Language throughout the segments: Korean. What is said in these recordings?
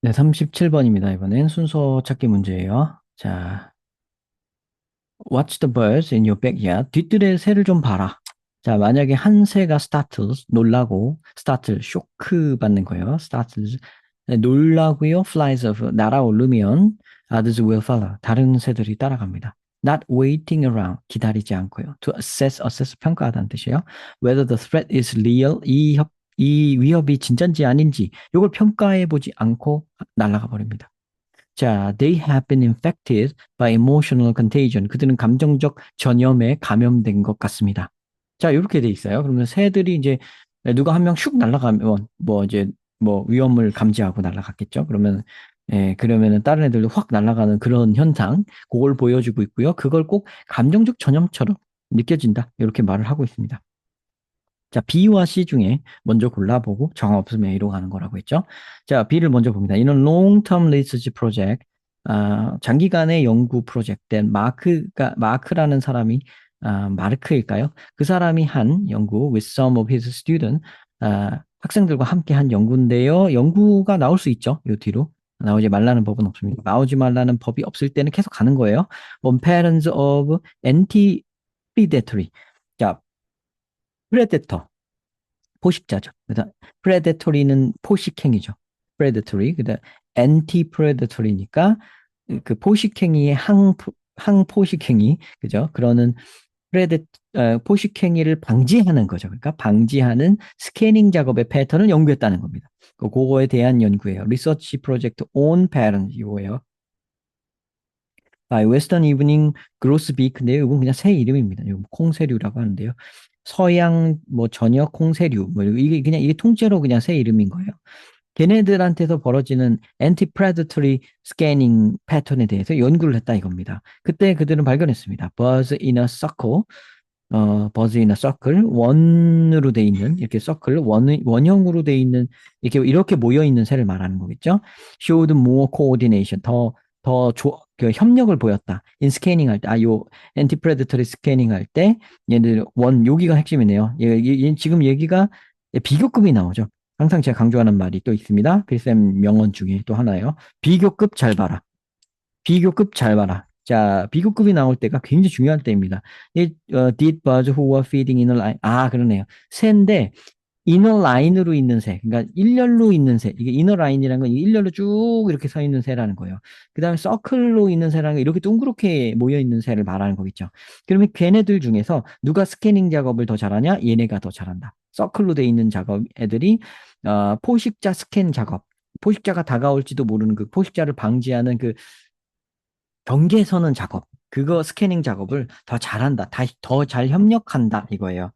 네, 37번입니다. 이번엔 순서 찾기 문제예요. 자, Watch the birds in your backyard. 뒤뜰에 새를 좀 봐라. 자, 만약에 한 새가 startles, 놀라고, startle, 쇼크 받는 거예요. startles, 네, 놀라고요, flies off, 날아오르면 others will follow. 다른 새들이 따라갑니다. not waiting around, 기다리지 않고요. to assess, assess, 평가하다는 뜻이에요. whether the threat is real, 이, 협, 이 위협이 진짠지 아닌지, 이걸 평가해 보지 않고 날아가 버립니다. 자, they have been infected by emotional contagion. 그들은 감정적 전염에 감염된 것 같습니다. 자, 이렇게 돼 있어요. 그러면 새들이 이제 누가 한 명 슉 날아가면 뭐 이제 뭐 위험을 감지하고 날아갔겠죠. 그러면 예, 그러면은 다른 애들도 확 날아가는 그런 현상, 그걸 보여주고 있고요. 그걸 꼭 감정적 전염처럼 느껴진다. 이렇게 말을 하고 있습니다. 자, B와 C 중에 먼저 골라보고 정 없으면 A로 가는 거라고 했죠. 자, B를 먼저 봅니다. 이는 long-term research project, 아, 장기간의 연구 프로젝트, 마크가, 마크라는 사람이, 아, 마르크일까요? 그 사람이 한 연구, with some of his student, 아, 학생들과 함께 한 연구인데요. 연구가 나올 수 있죠. 요 뒤로. 나오지 말라는 법은 없습니다. 나오지 말라는 법이 없을 때는 계속 가는 거예요. On patterns of anti-predatory. 자, 프레데터. 포식자죠. 그다음 프레데토리는 포식행위죠. 프레데토리. 그다음 엔티 프레데토리니까 그 포식행위의 항 항포식행위 그죠? 그러는 프레데 어, 포식행위를 방지하는 거죠. 그러니까 방지하는 스캐닝 작업의 패턴을 연구했다는 겁니다. 그 그거에 대한 연구예요. 리서치 프로젝트 on pattern 이거예요. 아, 웨스턴 이브닝 그로스비 근데 이건 그냥 새 이름입니다. 콩새류라고 하는데요. 서양 뭐 저녁 콩새류 뭐 이게 그냥 이게 통째로 그냥 새 이름인 거예요. 걔네들한테서 벌어지는 스캐닝 패턴에 대해서 연구를 했다 이겁니다. 그때 그들은 발견했습니다. 버즈 이너 서클 어, 버즈 이너 서클 원으로 돼 있는 이렇게 서클 원 원형으로 돼 있는 이렇게 이렇게 모여 있는 새를 말하는 거겠죠. showed more 더 더그 협력을 보였다. 인 스캐닝 할 때, 아, 요, 엔티 프레데터리 스캐닝 할 때, 얘들 원, 여기가 핵심이네요. 얘, 얘, 지금 얘기가 비교급이 나오죠. 항상 제가 강조하는 말이 또 있습니다. 필쌤 명언 중에 또 하나예요. 비교급 잘 봐라. 비교급 잘 봐라. 자, 비교급이 나올 때가 굉장히 중요한 때입니다. 이, 어, did birds who were feeding in a line. 아, 그러네요. 새인데, 이너 라인으로 있는 새, 그러니까 일렬로 있는 새, 이게 이너 라인이라는 건 일렬로 쭉 이렇게 서 있는 새라는 거예요. 그 다음에 서클로 있는 새라는 건 이렇게 동그랗게 모여 있는 새를 말하는 거겠죠. 그러면 걔네들 중에서 누가 스캐닝 작업을 더 잘하냐? 얘네가 더 잘한다. 서클로 돼 있는 작업 애들이 어, 포식자 스캔 작업, 포식자가 다가올지도 모르는 그 포식자를 방지하는 그 경계 서는 작업, 그거 스캐닝 작업을 더 잘한다, 더잘 협력한다 이거예요.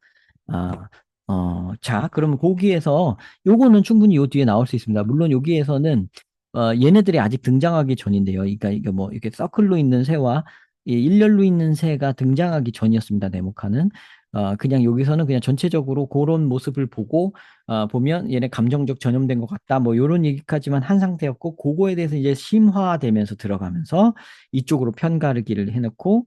아, 어, 자, 그러면 거기에서 요거는 충분히 요 뒤에 나올 수 있습니다. 물론 여기에서는 어, 얘네들이 아직 등장하기 전인데요. 그러니까 이게 뭐 이렇게 서클로 있는 새와 이 일렬로 있는 새가 등장하기 전이었습니다. 네모카는. 어, 그냥 여기서는 그냥 전체적으로 그런 모습을 보고 어, 보면 얘네 감정적 전염된 것 같다. 뭐 이런 얘기까지만 한 상태였고 그거에 대해서 이제 심화되면서 들어가면서 이쪽으로 편가르기를 해놓고 네,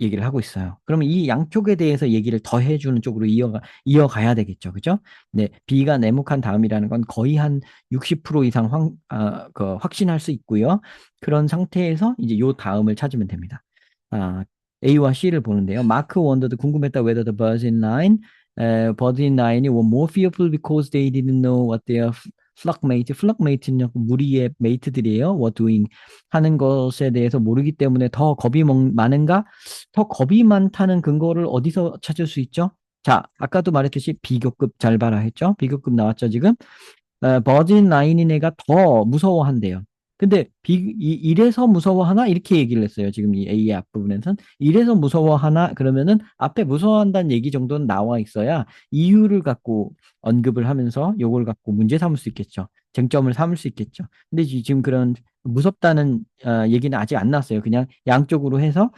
얘기를 하고 있어요. 그러면 이 양쪽에 대해서 얘기를 더 해주는 쪽으로 이어가, 이어가야 되겠죠. 그죠? 네, B가 네모칸 다음이라는 건 거의 한 60% 이상 확, 아, 그 확신할 수 있고요. 그런 상태에서 이제 요 다음을 찾으면 됩니다. 아, A와 C를 보는데요. 마크 원더도 궁금했다 whether the birds in line, uh, birds in line이 were more fearful because they didn't know what their 플럭메이트, 플럭메이트는 무리의 메이트들이에요. what doing 하는 것에 대해서 모르기 때문에 더 겁이 많은가? 더 겁이 많다는 근거를 어디서 찾을 수 있죠? 자, 아까도 말했듯이 비교급 잘 봐라 했죠? 비교급 나왔죠, 지금? 어, 버진 라인인 애가 더 무서워한대요. 근데 비, 이, 이래서 무서워하나 이렇게 얘기를 했어요. 지금 이 A의 앞부분에선 이래서 무서워하나 그러면은 앞에 무서워한다는 얘기 정도는 나와 있어야 이유를 갖고 언급을 하면서 요걸 갖고 문제 삼을 수 있겠죠. 쟁점을 삼을 수 있겠죠. 근데 지금 그런 무섭다는 어, 얘기는 아직 안 나왔어요. 그냥 양쪽으로 해서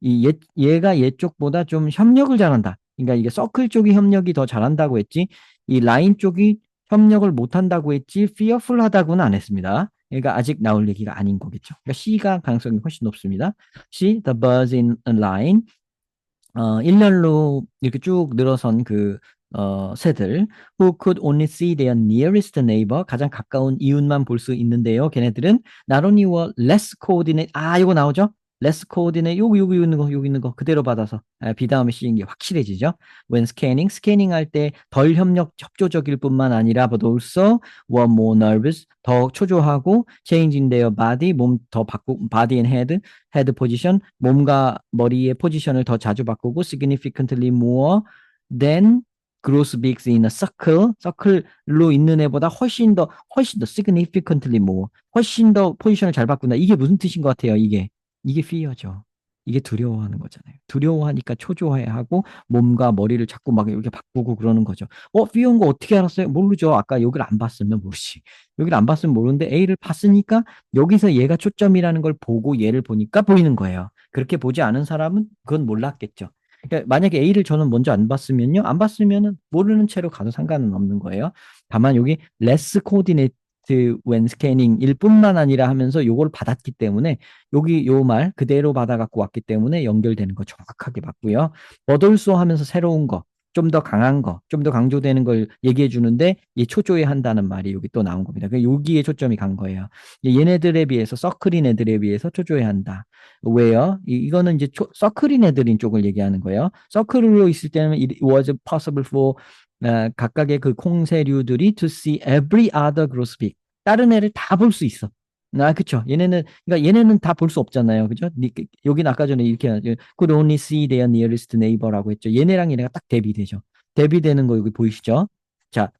이 얘, 얘가 얘 쪽보다 좀 협력을 잘한다. 그러니까 이게 서클 쪽이 협력이 더 잘한다고 했지 이 라인 쪽이 협력을 못한다고 했지 fearful하다고는 안 했습니다. 그러니까 아직 나올 얘기가 아닌 거겠죠. 그러니까 C가 가능성이 훨씬 높습니다. C, the birds in a line. 어, 일렬로 이렇게 쭉 늘어선 그 어, 새들 who could only see their nearest neighbor 가장 가까운 이웃만 볼 수 있는데요. 걔네들은 not only were less coordinate 아 이거 나오죠? Less coordinate 요거 요거 있는 거 여기 있는 거 그대로 받아서 아, B 다음에 C인 게 확실해지죠. when scanning 스캐닝 할때 덜 협력 협조적일 뿐만 아니라 but also were more nervous 더 초조하고 change in their body 몸 더 바꾸고 body and head head position 몸과 머리의 포지션을 더 자주 바꾸고 significantly more than gross bigs in a circle, 서클로 있는 애보다 훨씬 더, 훨씬 더 significantly more, 훨씬 더 포지션을 잘 바꾼다. 이게 무슨 뜻인 것 같아요, 이게? 이게 fear죠. 이게 두려워하는 거잖아요. 두려워하니까 초조해하고 몸과 머리를 자꾸 막 이렇게 바꾸고 그러는 거죠. 어, fear인 거 어떻게 알았어요? 모르죠. 아까 여기를 안 봤으면 모르지. 여기를 안 봤으면 모르는데 A를 봤으니까 여기서 얘가 초점이라는 걸 보고 얘를 보니까 보이는 거예요. 그렇게 보지 않은 사람은 그건 몰랐겠죠. 그러니까 만약에 A를 저는 먼저 안 봤으면요. 안 봤으면은 모르는 채로 가도 상관은 없는 거예요. 다만 여기 less coordinate when scanning 일 뿐만 아니라 하면서 요걸 받았기 때문에 여기 요 말 그대로 받아 갖고 왔기 때문에 연결되는 거 정확하게 봤고요. 버돌소 하면서 새로운 거, 좀 더 강한 거, 좀 더 강조되는 걸 얘기해 주는데 이 초조해 한다는 말이 여기 또 나온 겁니다. 그 여기에 초점이 간 거예요. 얘네들에 비해서 서클인 애들에 비해서 초조해 한다. 왜요? 이, 거는 이제 초, 서클인 애들인 쪽을 얘기하는 거예요. 서클로 있을 때는 it was possible for 어, 각각의 그 콩새류들이 to see every other grosbeak. 다른 애를 다 볼 수 있어. 아, 그쵸. 얘네는, 그러니까 얘네는 다 볼 수 없잖아요. 그죠? 여기는 아까 전에 이렇게, could only see their nearest neighbor라고 했죠. 얘네랑 얘네가 딱 대비되죠. 대비되는 거 여기 보이시죠? 자,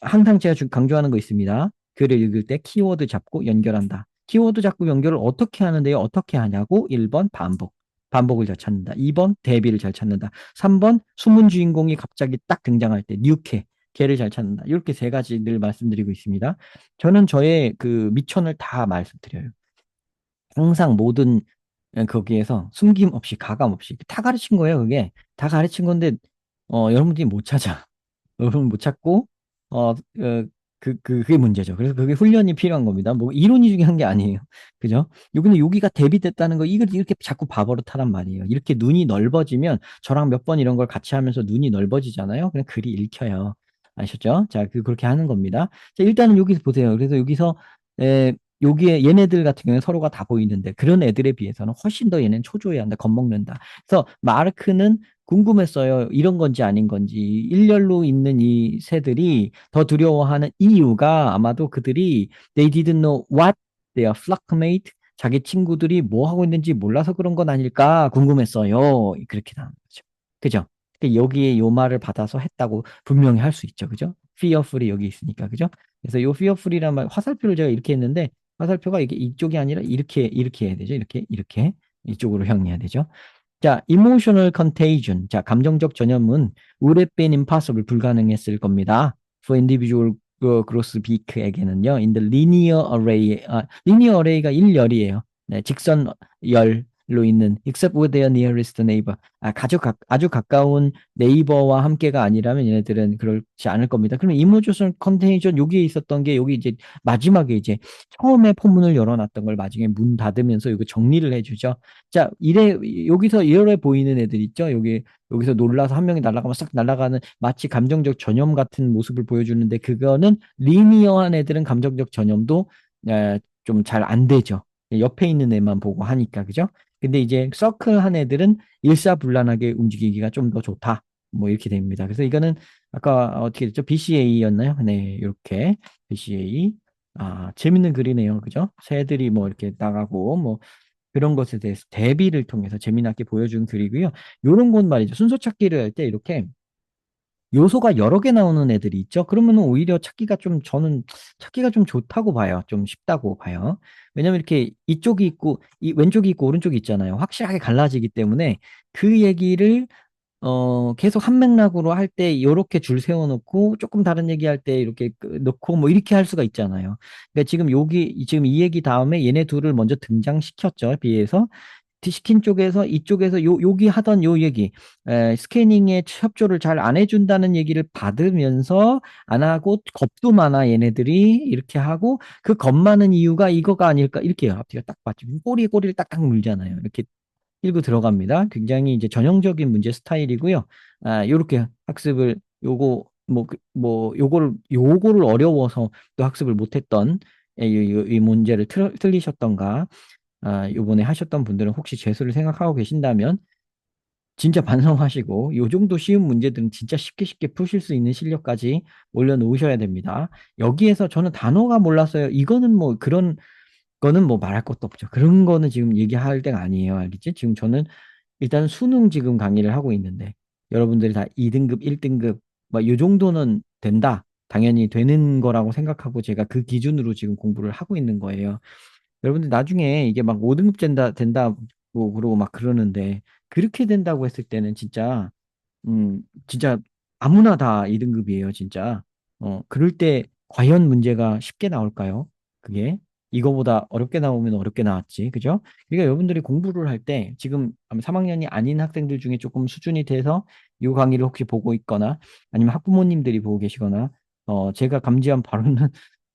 항상 제가 강조하는 거 있습니다. 글을 읽을 때 키워드 잡고 연결한다. 키워드 잡고 연결을 어떻게 하는데요? 어떻게 하냐고? 1번 반복. 반복을 잘 찾는다. 2번 대비를 잘 찾는다. 3번 숨은 주인공이 갑자기 딱 등장할 때 뉴케 걔를 잘 찾는다. 이렇게 세 가지 늘 말씀드리고 있습니다. 저는 저의 그 미천을 다 말씀드려요. 항상 모든 거기에서 숨김 없이 가감 없이 다 가르친 거예요. 그게 다 가르친 건데 어, 여러분들이 못 찾아. 여러분 못 찾고 어, 어 그, 그, 그게 문제죠. 그래서 그게 훈련이 필요한 겁니다. 뭐, 이론이 중요한 게 아니에요. 그죠? 여기는 여기가 대비됐다는 거, 이걸 이렇게 자꾸 바버릇하란 말이에요. 이렇게 눈이 넓어지면, 저랑 몇 번 이런 걸 같이 하면서 눈이 넓어지잖아요. 그냥 글이 읽혀요. 아셨죠? 자, 그, 그렇게 하는 겁니다. 자, 일단은 여기서 보세요. 그래서 여기서, 에, 여기에 얘네들 같은 경우는 서로가 다 보이는데, 그런 애들에 비해서는 훨씬 더 얘는 초조해야 한다, 겁먹는다. 그래서 마르크는 궁금했어요. 이런 건지 아닌 건지. 일렬로 있는 이 새들이 더 두려워하는 이유가 아마도 그들이 they didn't know what their flockmate 자기 친구들이 뭐 하고 있는지 몰라서 그런 건 아닐까 궁금했어요. 그렇게 나온 거죠. 그죠? 여기에 요 말을 받아서 했다고 분명히 할 수 있죠. 그죠? fearful이 여기 있으니까. 그죠? 그래서 요 fearful이란 말 화살표를 제가 이렇게 했는데 화살표가 이게 이쪽이 아니라 이렇게 이렇게 해야 되죠. 이렇게 이렇게 이쪽으로 향해야 되죠. 자, emotional contagion. 자, 감정적 전염은 would have been impossible 불가능했을 겁니다. for individual gross peak에게는요. in the linear array. 아, linear array가 일열이에요. 네, 직선 열 로 있는 except with their nearest neighbor. 아, 아주, 가, 아주 가까운 네이버와 함께가 아니라면 얘네들은 그렇지 않을 겁니다. 그러면 이모조선 컨테이션 여기에 있었던 게 여기 이제 마지막에 이제 처음에 포문을 열어놨던 걸 나중에 문 닫으면서 이거 정리를 해주죠. 자, 이래 여기서 이래 보이는 애들 있죠. 여기 여기서 놀라서 한 명이 날아가면 싹 날아가는 마치 감정적 전염 같은 모습을 보여주는데 그거는 리니어한 애들은 감정적 전염도 좀 잘 안 되죠. 옆에 있는 애만 보고 하니까 그죠? 근데 이제 서클 한 애들은 일사불란하게 움직이기가 좀 더 좋다. 뭐 이렇게 됩니다. 그래서 이거는 아까 어떻게 됐죠? BCA였나요? 네, 이렇게 BCA. 아, 재밌는 글이네요. 그죠? 새들이 뭐 이렇게 나가고 뭐 그런 것에 대해서 대비를 통해서 재미나게 보여준 글이고요. 요런 건 말이죠. 순서 찾기를 할 때 이렇게 요소가 여러 개 나오는 애들이 있죠. 그러면 오히려 찾기가 좀 저는 찾기가 좀 좋다고 봐요. 좀 쉽다고 봐요. 왜냐면 이렇게 이쪽이 있고 이 왼쪽이 있고 오른쪽이 있잖아요. 확실하게 갈라지기 때문에 그 얘기를 어 계속 한 맥락으로 할때 이렇게 줄 세워놓고 조금 다른 얘기할 때 이렇게 넣고 뭐 이렇게 할 수가 있잖아요. 그러니까 지금 여기 지금 이 얘기 다음에 얘네 둘을 먼저 등장시켰죠. 비해서 디시킨 쪽에서 이쪽에서 요 여기 하던 요 얘기 에, 스캐닝에 협조를 잘 안 해준다는 얘기를 받으면서 안 하고 겁도 많아 얘네들이 이렇게 하고 그 겁 많은 이유가 이거가 아닐까? 이렇게 앞뒤가 딱 맞죠. 꼬리에 꼬리를 딱딱 물잖아요. 이렇게 읽고 들어갑니다. 굉장히 이제 전형적인 문제 스타일이고요. 아 요렇게 학습을 요거 뭐, 그- 뭐 요거를 요거를 어려워서 또 학습을 못했던 이, 이, 이 문제를 틀, 틀리셨던가 아, 요번에 하셨던 분들은 혹시 재수를 생각하고 계신다면 진짜 반성하시고 요 정도 쉬운 문제들은 진짜 쉽게 쉽게 푸실 수 있는 실력까지 올려놓으셔야 됩니다. 여기에서 저는 단어가 몰라서요. 이거는 뭐 그런 거는 뭐 말할 것도 없죠. 그런 거는 지금 얘기할 때가 아니에요. 알겠지? 지금 저는 일단 수능 지금 강의를 하고 있는데 여러분들이 다 2등급, 1등급 막요 정도는 된다. 당연히 되는 거라고 생각하고 제가 그 기준으로 지금 공부를 하고 있는 거예요. 여러분들 나중에 이게 막 5등급 된다, 된다, 뭐 그러고 막 그러는데 그렇게 된다고 했을 때는 진짜 음, 진짜 아무나 다 2등급이에요, 진짜. 어, 그럴 때 과연 문제가 쉽게 나올까요? 그게 이거보다 어렵게 나오면 어렵게 나왔지, 그죠? 그러니까 여러분들이 공부를 할 때 지금 3학년이 아닌 학생들 중에 조금 수준이 돼서 이 강의를 혹시 보고 있거나 아니면 학부모님들이 보고 계시거나 어, 제가 감지한 바로는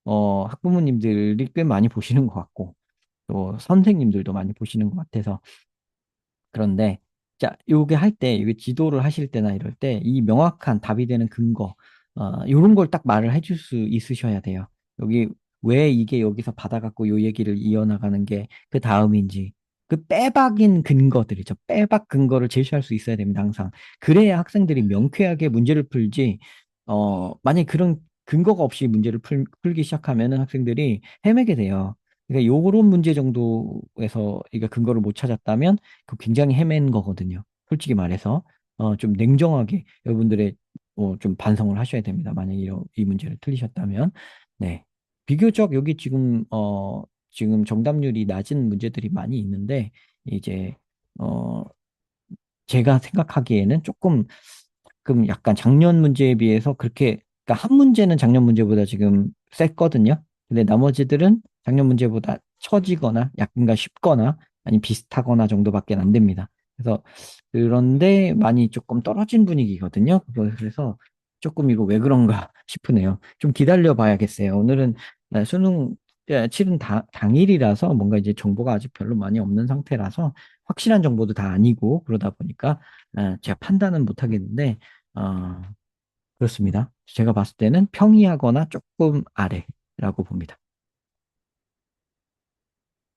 어, 학부모님들이 꽤 많이 보시는 것 같고 또 선생님들도 많이 보시는 것 같아서 그런데 자, 요게 할 때, 이게 지도를 하실 때나 이럴 때 이 명확한 답이 되는 근거, 어, 요런 걸 딱 말을 해줄 수 있으셔야 돼요. 여기 왜 이게 여기서 받아갖고 요 얘기를 이어나가는 게 그 다음인지 그 빼박인 근거들이죠. 빼박 근거를 제시할 수 있어야 됩니다. 항상. 그래야 학생들이 명쾌하게 문제를 풀지, 어, 만약에 그런 근거가 없이 문제를 풀, 풀기 시작하면은 학생들이 헤매게 돼요. 그러니까 요런 문제 정도에서 이게 근거를 못 찾았다면 그 굉장히 헤맨 거거든요. 솔직히 말해서 어, 좀 냉정하게 여러분들의 어, 좀 반성을 하셔야 됩니다. 만약에 이, 이 문제를 틀리셨다면 네. 비교적 여기 지금 어 지금 정답률이 낮은 문제들이 많이 있는데 이제 어 제가 생각하기에는 조금 조금 약간 작년 문제에 비해서 그렇게 그러니까 한 문제는 작년 문제보다 지금 셌거든요. 근데 나머지들은 작년 문제보다 처지거나 약간가 쉽거나 아니 비슷하거나 정도밖에 안 됩니다. 그래서 그런데 많이 조금 떨어진 분위기거든요. 그래서 조금 이거 왜 그런가 싶으네요. 좀 기다려 봐야겠어요. 오늘은 나 수능 예, 치른 다, 당일이라서 뭔가 이제 정보가 아직 별로 많이 없는 상태라서 확실한 정보도 다 아니고 그러다 보니까 아, 제가 판단은 못 하겠는데 어, 그렇습니다. 제가 봤을 때는 평이하거나 조금 아래라고 봅니다.